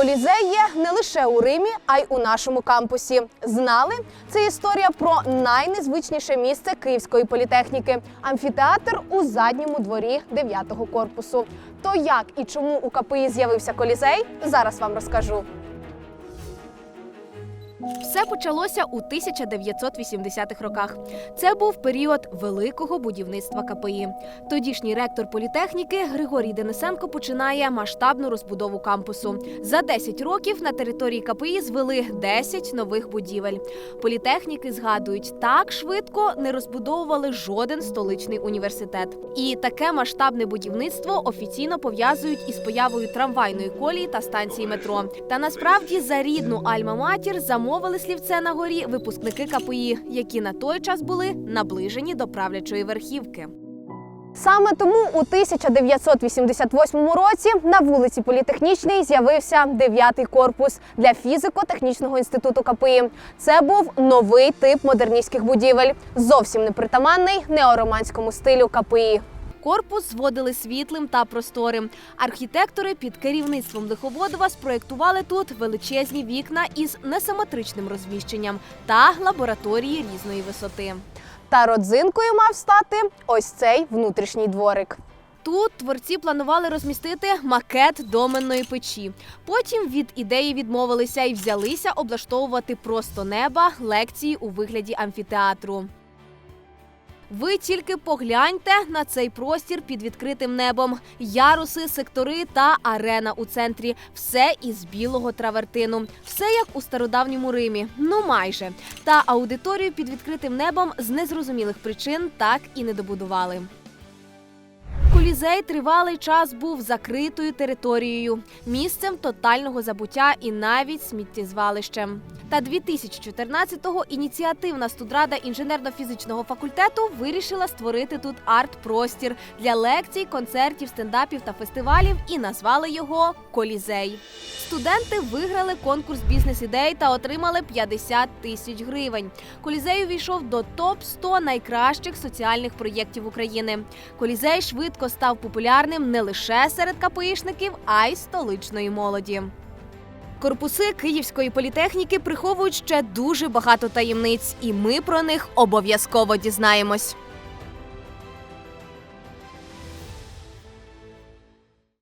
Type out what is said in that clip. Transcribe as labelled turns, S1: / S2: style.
S1: Колізей є не лише у Римі, а й у нашому кампусі. Знали? Це історія про найнезвичніше місце Київської політехніки амфітеатр у задньому дворі 9-го корпусу. То як і чому у КПІ з'явився колізей, зараз вам розкажу. Все почалося у 1980-х роках. Це був період великого будівництва КПІ. Тодішній ректор політехніки Григорій Денисенко починає масштабну розбудову кампусу. За 10 років на території КПІ звели 10 нових будівель. Політехніки згадують, так швидко не розбудовували жоден столичний університет. І таке масштабне будівництво офіційно пов'язують із появою трамвайної колії та станції метро. Та насправді за рідну Альма-Матір замовили слівце на горі випускники КПІ, які на той час були наближені до правлячої верхівки. Саме тому у 1988 році на вулиці Політехнічній з'явився дев'ятий корпус для фізико-технічного інституту КПІ. Це був новий тип модерністських будівель, зовсім непритаманний неороманському стилю КПІ. Корпус зводили світлим та просторим. Архітектори під керівництвом Лиховодова спроєктували тут величезні вікна із несиметричним розміщенням та лабораторії різної висоти. Та родзинкою мав стати ось цей внутрішній дворик. Тут творці планували розмістити макет доменної печі. Потім від ідеї відмовилися і взялися облаштовувати просто неба лекції у вигляді амфітеатру. Ви тільки погляньте на цей простір під відкритим небом. Яруси, сектори та арена у центрі. Все із білого травертину. Все як у стародавньому Римі. Ну майже. Та аудиторію під відкритим небом з незрозумілих причин так і не добудували. Колізей тривалий час був закритою територією, місцем тотального забуття і навіть сміттєзвалищем. Та 2014-го ініціативна студрада інженерно-фізичного факультету вирішила створити тут арт-простір для лекцій, концертів, стендапів та фестивалів і назвали його Колізей. Студенти виграли конкурс бізнес-ідей та отримали 50 тисяч гривень. Колізей увійшов до топ 100 найкращих соціальних проєктів України. Колізей швидко став популярним не лише серед КПІшників, а й столичної молоді. Корпуси Київської політехніки приховують ще дуже багато таємниць, і ми про них обов'язково дізнаємось.